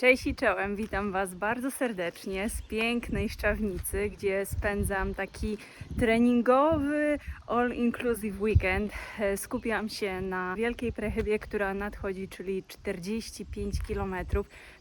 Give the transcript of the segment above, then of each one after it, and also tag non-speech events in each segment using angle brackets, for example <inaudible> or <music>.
Cześć i czołem, witam Was bardzo serdecznie z pięknej Szczawnicy, gdzie spędzam taki treningowy, all-inclusive weekend. E, Skupiam się na wielkiej prechybie, która nadchodzi, czyli 45 km,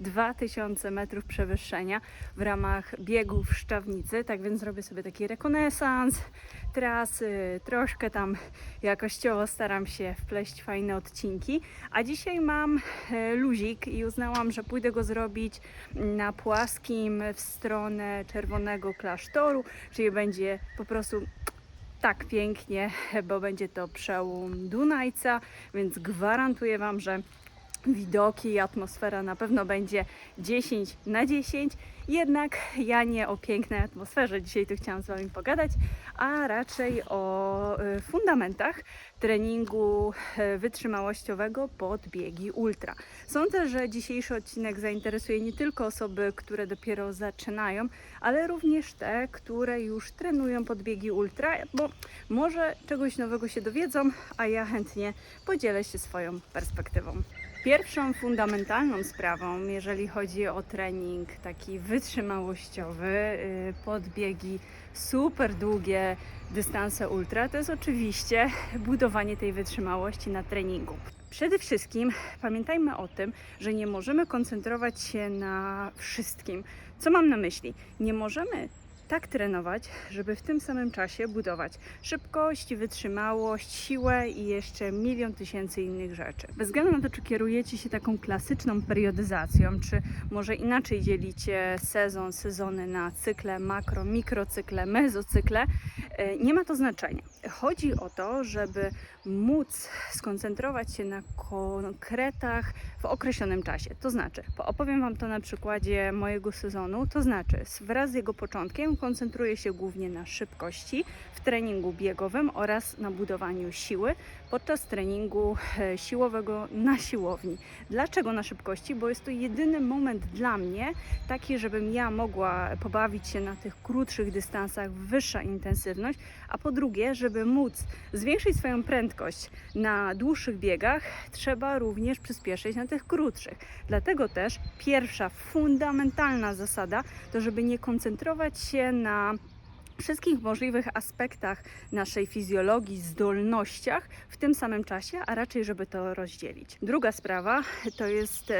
2000 metrów przewyższenia w ramach biegów Szczawnicy. Tak więc zrobię sobie taki rekonesans trasy, troszkę tam jakościowo staram się wpleść fajne odcinki. A dzisiaj mam e, luzik i uznałam, że pójdę go zrobić na płaskim w stronę Czerwonego Klasztoru, czyli będzie po prostu tak pięknie, bo będzie to przełom Dunajca, więc gwarantuję Wam, że widoki i atmosfera na pewno będzie 10 na 10. Jednak ja nie o pięknej atmosferze dzisiaj tu chciałam z Wami pogadać, a raczej o y, fundamentach treningu y, wytrzymałościowego pod biegi ultra. Sądzę, że dzisiejszy odcinek zainteresuje nie tylko osoby, które dopiero zaczynają, ale również te, które już trenują pod biegi ultra, bo może czegoś nowego się dowiedzą, a ja chętnie podzielę się swoją perspektywą. Pierwszą fundamentalną sprawą, jeżeli chodzi o trening taki wytrzymałościowy, y, podbiegi super długie, dystanse ultra, to jest oczywiście budowanie tej wytrzymałości na treningu. Przede wszystkim pamiętajmy o tym, że nie możemy koncentrować się na wszystkim. Co mam na myśli? Nie możemy tak trenować, żeby w tym samym czasie budować szybkość, wytrzymałość, siłę i jeszcze milion tysięcy innych rzeczy. Bez względu na to, czy kierujecie się taką klasyczną periodyzacją, czy może inaczej dzielicie sezon, sezony na cykle makro, mikrocykle, mezocykle, e, nie ma to znaczenia. Chodzi o to, żeby móc skoncentrować się na konkretach w określonym czasie. To znaczy, opowiem Wam to na przykładzie mojego sezonu, to znaczy wraz z jego początkiem koncentruję się głównie na szybkości w treningu biegowym oraz na budowaniu siły podczas treningu e, siłowego na siłowni. Dlaczego na szybkości? Bo jest to jedyny moment dla mnie taki, żebym ja mogła pobawić się na tych krótszych dystansach, wyższa intensywność, a po drugie, żeby móc zwiększyć swoją prędkość na dłuższych biegach, trzeba również przyspieszyć na tych krótszych. Dlatego też pierwsza fundamentalna zasada to, żeby nie koncentrować się na wszystkich możliwych aspektach naszej fizjologii, zdolnościach w tym samym czasie, a raczej, żeby to rozdzielić. Druga sprawa to jest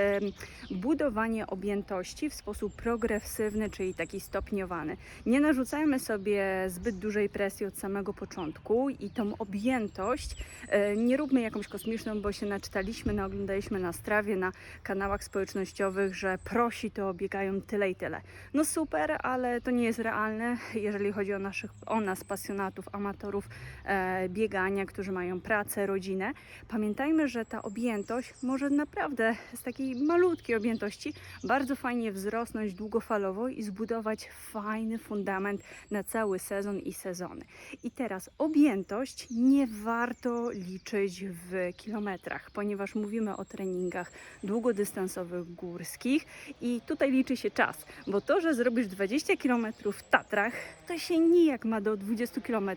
budowanie objętości w sposób progresywny, czyli taki stopniowany. Nie narzucajmy sobie zbyt dużej presji od samego początku i tą objętość e, nie róbmy jakąś kosmiczną, bo się naczytaliśmy, naoglądaliśmy na strawie, na kanałach społecznościowych, że prosi to biegają tyle i tyle. No super, ale to nie jest realne, jeżeli chodzi o, naszych, o nas, pasjonatów, amatorów e, biegania, którzy mają pracę, rodzinę. Pamiętajmy, że ta objętość może naprawdę z takiej malutkiej objętości bardzo fajnie wzrosnąć długofalowo i zbudować fajny fundament na cały sezon i sezony. I teraz objętość nie warto liczyć w kilometrach, ponieważ mówimy o treningach długodystansowych, górskich i tutaj liczy się czas, bo to, że zrobisz 20 km w Tatrach, to się nijak ma do 20 km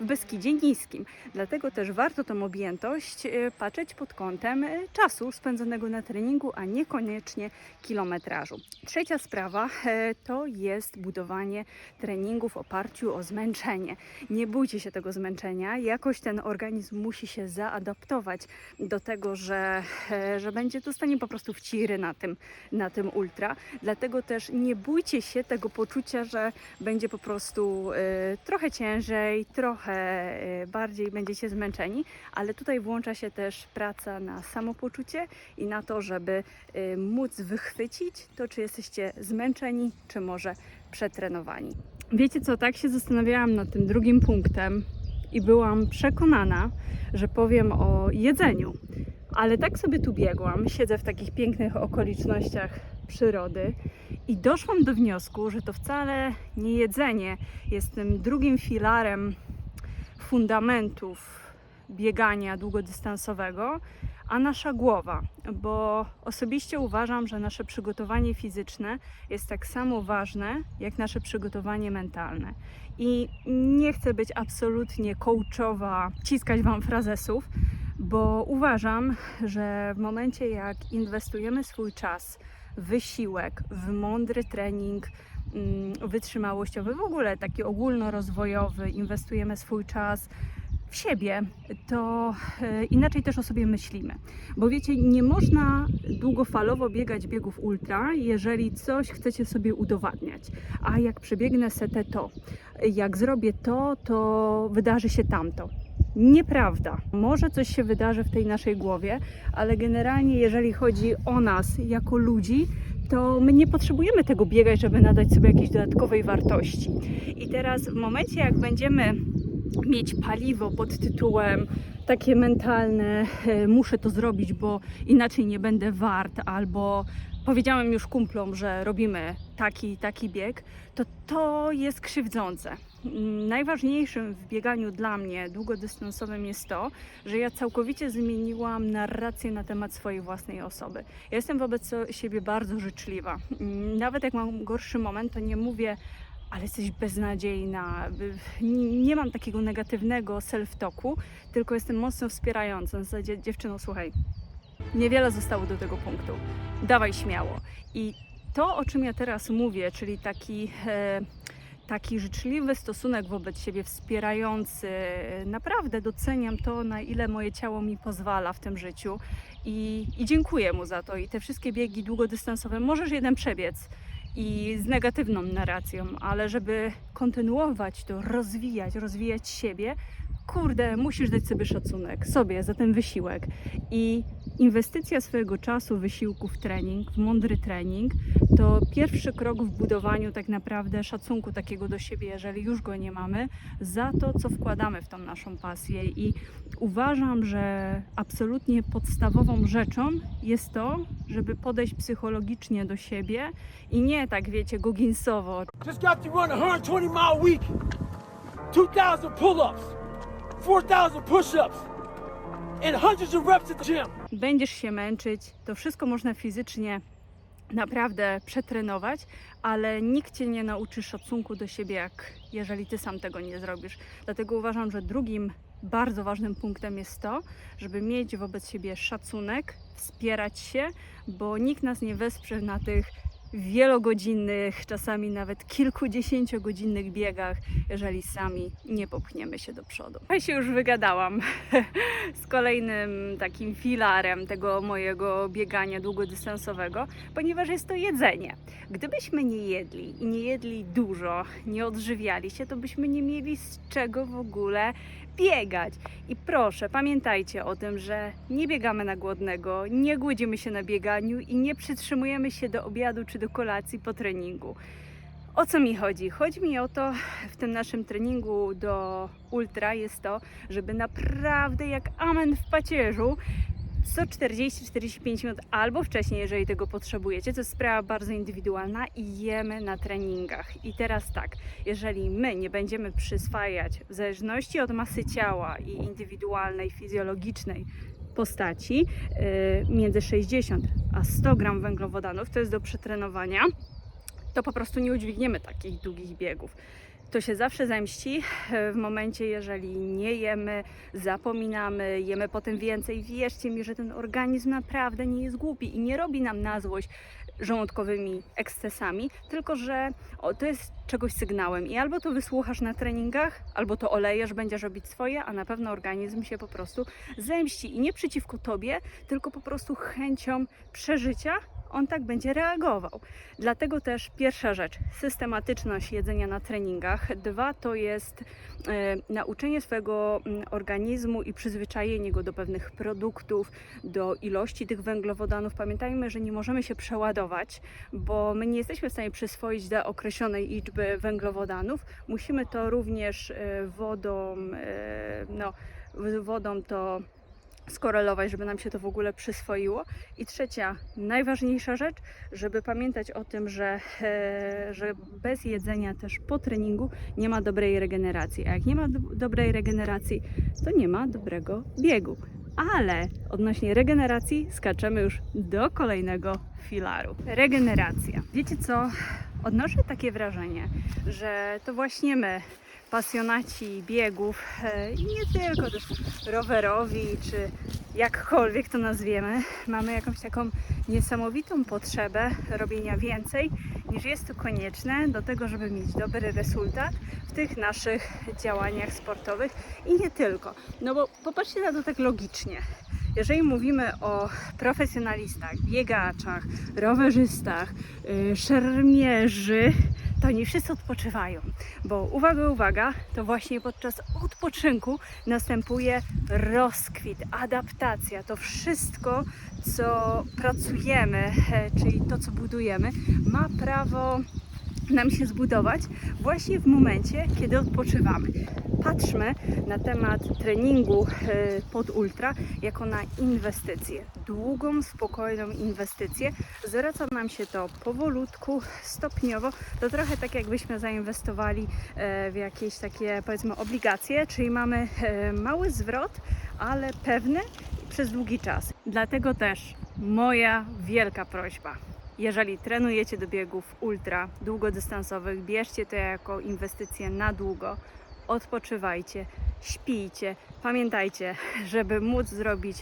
w Beskidzie Niskim. Dlatego też warto tą objętość e, patrzeć pod kątem e, czasu spędzonego na treningu, a niekoniecznie kilometrażu. Trzecia sprawa e, to jest budowanie treningu w oparciu o zmęczenie. Nie bójcie się tego zmęczenia, jakoś ten organizm musi się zaadaptować do tego, że, e, że będzie dostanie po prostu wciry na tym, na tym ultra. Dlatego też nie bójcie się tego poczucia, że będzie po prostu e, trochę ciężej, trochę e, bardziej będziecie zmęczeni, ale tutaj włącza się też praca na samopoczucie i na to, żeby e, móc wychwycić to, czy jesteście zmęczeni, czy może przetrenowani. Wiecie co, tak się zastanawiałam nad tym drugim punktem i byłam przekonana, że powiem o jedzeniu. Ale tak sobie tu biegłam, siedzę w takich pięknych okolicznościach przyrody i doszłam do wniosku, że to wcale nie jedzenie jest tym drugim filarem fundamentów biegania długodystansowego, a nasza głowa, bo osobiście uważam, że nasze przygotowanie fizyczne jest tak samo ważne jak nasze przygotowanie mentalne. I nie chcę być absolutnie coachowa, ciskać Wam frazesów, bo uważam, że w momencie jak inwestujemy swój czas wysiłek, w mądry trening mm, wytrzymałościowy, w ogóle taki ogólnorozwojowy, inwestujemy swój czas w siebie, to e, inaczej też o sobie myślimy. Bo wiecie, nie można długofalowo biegać biegów ultra, jeżeli coś chcecie sobie udowadniać. A jak przebiegnę setę to, jak zrobię to, to wydarzy się tamto. Nieprawda. Może coś się wydarzy w tej naszej głowie, ale generalnie, jeżeli chodzi o nas jako ludzi, to my nie potrzebujemy tego biegać, żeby nadać sobie jakiejś dodatkowej wartości. I teraz, w momencie, jak będziemy mieć paliwo pod tytułem takie mentalne, e, muszę to zrobić, bo inaczej nie będę wart, albo powiedziałem już kumplom, że robimy taki taki bieg, to to jest krzywdzące. Najważniejszym w bieganiu dla mnie długodystansowym jest to, że ja całkowicie zmieniłam narrację na temat swojej własnej osoby. Ja jestem wobec siebie bardzo życzliwa. Mm, Nawet jak mam gorszy moment, to nie mówię, ale jesteś beznadziejna. Y, Nie mam takiego negatywnego self-talku, tylko jestem mocno wspierająca. W zasadzie, dziewczyno, słuchaj, niewiele zostało do tego punktu. Dawaj śmiało. I to, o czym ja teraz mówię, czyli taki, e, taki życzliwy stosunek wobec siebie, wspierający, naprawdę doceniam to, na ile moje ciało mi pozwala w tym życiu. I, I dziękuję mu za to. I te wszystkie biegi długodystansowe, możesz jeden przebiec i z negatywną narracją, ale żeby kontynuować to, rozwijać, rozwijać siebie, kurde, musisz dać sobie szacunek, sobie za ten wysiłek. I inwestycja swojego czasu, wysiłku w trening, w mądry trening, to pierwszy krok w budowaniu tak naprawdę szacunku takiego do siebie, jeżeli już go nie mamy, za to, co wkładamy w tą naszą pasję. I uważam, że absolutnie podstawową rzeczą jest to, żeby podejść psychologicznie do siebie i nie tak, wiecie, goginsowo, Just got to run a 120 mile week, 2,000 pull ups, 4,000 push ups, and hundreds of reps at the gym. będziesz się męczyć, to wszystko można fizycznie naprawdę przetrenować, ale nikt cię nie nauczy szacunku do siebie, jak jeżeli ty sam tego nie zrobisz. Dlatego uważam, że drugim bardzo ważnym punktem jest to, żeby mieć wobec siebie szacunek, wspierać się, bo nikt nas nie wesprze na tych wielogodzinnych, czasami nawet kilkudziesięciogodzinnych biegach, jeżeli sami nie popchniemy się do przodu. Ja się już wygadałam <laughs> z kolejnym takim filarem tego mojego biegania długodystansowego, ponieważ jest to jedzenie. Gdybyśmy nie jedli i nie jedli dużo, nie odżywiali się, to byśmy nie mieli z czego w ogóle biegać. I proszę, pamiętajcie o tym, że nie biegamy na głodnego, nie głodzimy się na bieganiu i nie przytrzymujemy się do obiadu czy do kolacji po treningu. O co mi chodzi? Chodzi mi o to w tym naszym treningu do ultra jest to, żeby naprawdę jak amen w pacierzu co 40-45 minut albo wcześniej, jeżeli tego potrzebujecie. To jest sprawa bardzo indywidualna i jemy na treningach. I teraz tak, jeżeli my nie będziemy przyswajać w zależności od masy ciała i indywidualnej, fizjologicznej postaci yy, między 60 a 100 gram węglowodanów, to jest do przetrenowania, to po prostu nie udźwigniemy takich długich biegów. To się zawsze zemści e, w momencie, jeżeli nie jemy, zapominamy, jemy potem więcej. Wierzcie mi, że ten organizm naprawdę nie jest głupi i nie robi nam na złość żołądkowymi ekscesami, tylko że o, to jest czegoś sygnałem i albo to wysłuchasz na treningach, albo to olejesz, będziesz robić swoje, a na pewno organizm się po prostu zemści i nie przeciwko tobie, tylko po prostu chęcią przeżycia on tak będzie reagował. Dlatego też pierwsza rzecz, systematyczność jedzenia na treningach. Dwa to jest e, nauczenie swojego mm, organizmu i przyzwyczajenie go do pewnych produktów, do ilości tych węglowodanów. Pamiętajmy, że nie możemy się przeładować, bo my nie jesteśmy w stanie przyswoić do określonej liczby węglowodanów. Musimy to również e, wodą, e, no, wodą to skorelować, żeby nam się to w ogóle przyswoiło. I trzecia, najważniejsza rzecz, żeby pamiętać o tym, że, e, że bez jedzenia też po treningu nie ma dobrej regeneracji. A jak nie ma do, dobrej regeneracji, to nie ma dobrego biegu. Ale odnośnie regeneracji skaczemy już do kolejnego filaru. Regeneracja. Wiecie co? Odnoszę takie wrażenie, że to właśnie my pasjonaci biegów e, i nie tylko też rowerowi, czy jakkolwiek to nazwiemy, mamy jakąś taką niesamowitą potrzebę robienia więcej niż jest to konieczne do tego, żeby mieć dobry rezultat w tych naszych działaniach sportowych i nie tylko. No bo popatrzcie na to tak logicznie. Jeżeli mówimy o profesjonalistach, biegaczach, rowerzystach, yy, szermierzy, to nie wszyscy odpoczywają, bo uwaga, uwaga, to właśnie podczas odpoczynku następuje rozkwit, adaptacja, to wszystko, co pracujemy, e, czyli to, co budujemy, ma prawo nam się zbudować właśnie w momencie, kiedy odpoczywamy. Patrzmy na temat treningu e, pod ultra jako na inwestycję, długą, spokojną inwestycję. Zwraca nam się to powolutku, stopniowo. To trochę tak jakbyśmy zainwestowali e, w jakieś takie powiedzmy obligacje, czyli mamy e, mały zwrot, ale pewny przez długi czas. Dlatego też moja wielka prośba. Jeżeli trenujecie do biegów ultra długodystansowych, bierzcie to jako inwestycję na długo. Odpoczywajcie, śpijcie. Pamiętajcie, żeby móc zrobić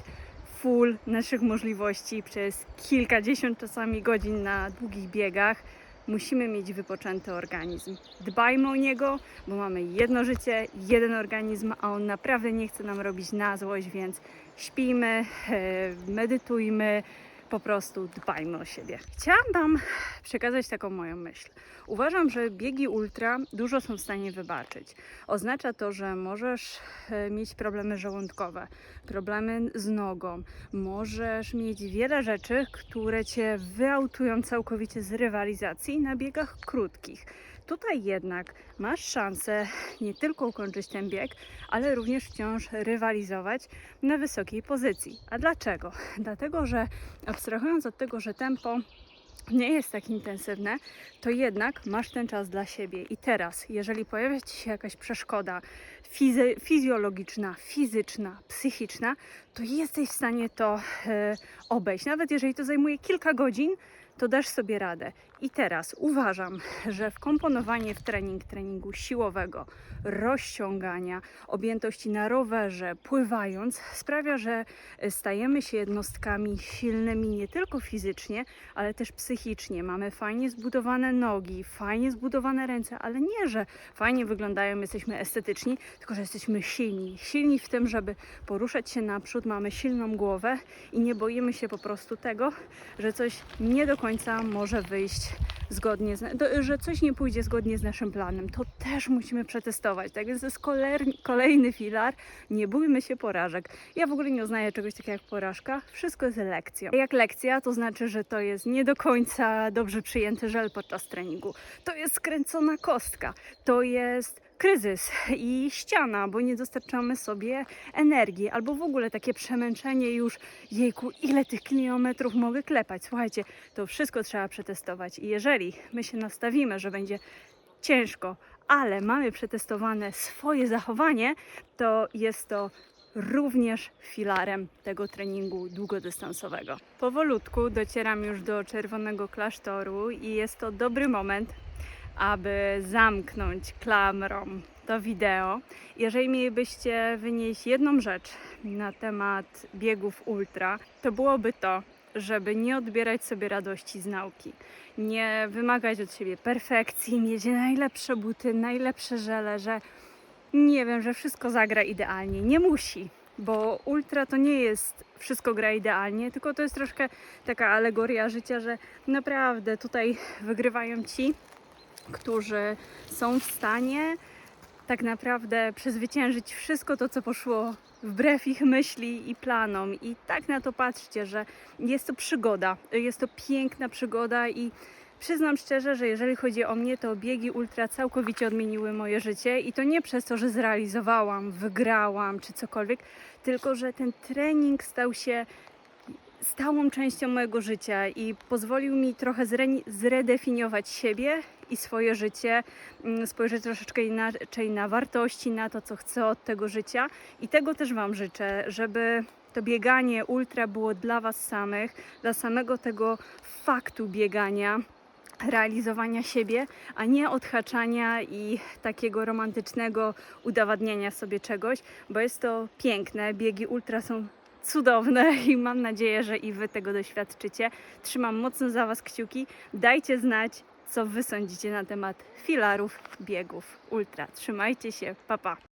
full naszych możliwości przez kilkadziesiąt czasami godzin na długich biegach, musimy mieć wypoczęty organizm. Dbajmy o niego, bo mamy jedno życie, jeden organizm, a on naprawdę nie chce nam robić na złość, więc śpijmy, e, medytujmy, po prostu dbajmy o siebie. Chciałam Wam przekazać taką moją myśl. Uważam, że biegi ultra dużo są w stanie wybaczyć. Oznacza to, że możesz e, mieć problemy żołądkowe, problemy z nogą, możesz mieć wiele rzeczy, które Cię wyautują całkowicie z rywalizacji na biegach krótkich. Tutaj jednak masz szansę nie tylko ukończyć ten bieg, ale również wciąż rywalizować na wysokiej pozycji. A dlaczego? Dlatego, że abstrahując od tego, że tempo nie jest tak intensywne, to jednak masz ten czas dla siebie. I teraz, jeżeli pojawia Ci się jakaś przeszkoda fizy- fizjologiczna, fizyczna, psychiczna, to jesteś w stanie to e, obejść. Nawet jeżeli to zajmuje kilka godzin, to dasz sobie radę. I teraz uważam, że wkomponowanie w trening treningu siłowego, rozciągania, objętości na rowerze, pływając, sprawia, że stajemy się jednostkami silnymi nie tylko fizycznie, ale też psychicznie. Mamy fajnie zbudowane nogi, fajnie zbudowane ręce, ale nie, że fajnie wyglądają, jesteśmy estetyczni, tylko że jesteśmy silni. Silni w tym, żeby poruszać się naprzód, mamy silną głowę i nie boimy się po prostu tego, że coś nie do końca może wyjść zgodnie, z, że coś nie pójdzie zgodnie z naszym planem. To też musimy przetestować. Tak więc to jest kolejny filar. Nie bójmy się porażek. Ja w ogóle nie uznaję czegoś takiego jak porażka. Wszystko jest lekcją. Jak lekcja, to znaczy, że to jest nie do końca dobrze przyjęty żel podczas treningu. To jest skręcona kostka. To jest kryzys i ściana, bo nie dostarczamy sobie energii, albo w ogóle takie przemęczenie już, jejku, ile tych kilometrów mogę klepać. Słuchajcie, to wszystko trzeba przetestować i jeżeli my się nastawimy, że będzie ciężko, ale mamy przetestowane swoje zachowanie, to jest to również filarem tego treningu długodystansowego. Powolutku docieram już do Czerwonego Klasztoru i jest to dobry moment, aby zamknąć klamrą to wideo. Jeżeli mielibyście wynieść jedną rzecz na temat biegów ultra, to byłoby to, żeby nie odbierać sobie radości z nauki, nie wymagać od siebie perfekcji, mieć najlepsze buty, najlepsze żele, że nie wiem, że wszystko zagra idealnie. Nie musi, bo ultra to nie jest wszystko gra idealnie, tylko to jest troszkę taka alegoria życia, że naprawdę tutaj wygrywają ci, którzy są w stanie tak naprawdę przezwyciężyć wszystko to, co poszło wbrew ich myśli i planom. I tak na to patrzcie, że jest to przygoda, jest to piękna przygoda i przyznam szczerze, że jeżeli chodzi o mnie, to biegi ultra całkowicie odmieniły moje życie i to nie przez to, że zrealizowałam, wygrałam czy cokolwiek, tylko że ten trening stał się stałą częścią mojego życia i pozwolił mi trochę zre- zredefiniować siebie i swoje życie, mm, spojrzeć troszeczkę inaczej na wartości, na to, co chcę od tego życia. I tego też Wam życzę, żeby to bieganie ultra było dla Was samych, dla samego tego faktu biegania realizowania siebie, a nie odhaczania i takiego romantycznego udowadniania sobie czegoś, bo jest to piękne. Biegi ultra są cudowne <laughs> i mam nadzieję, że i Wy tego doświadczycie. Trzymam mocno za Was kciuki. Dajcie znać, co Wy sądzicie na temat filarów biegów ultra. Trzymajcie się, pa pa!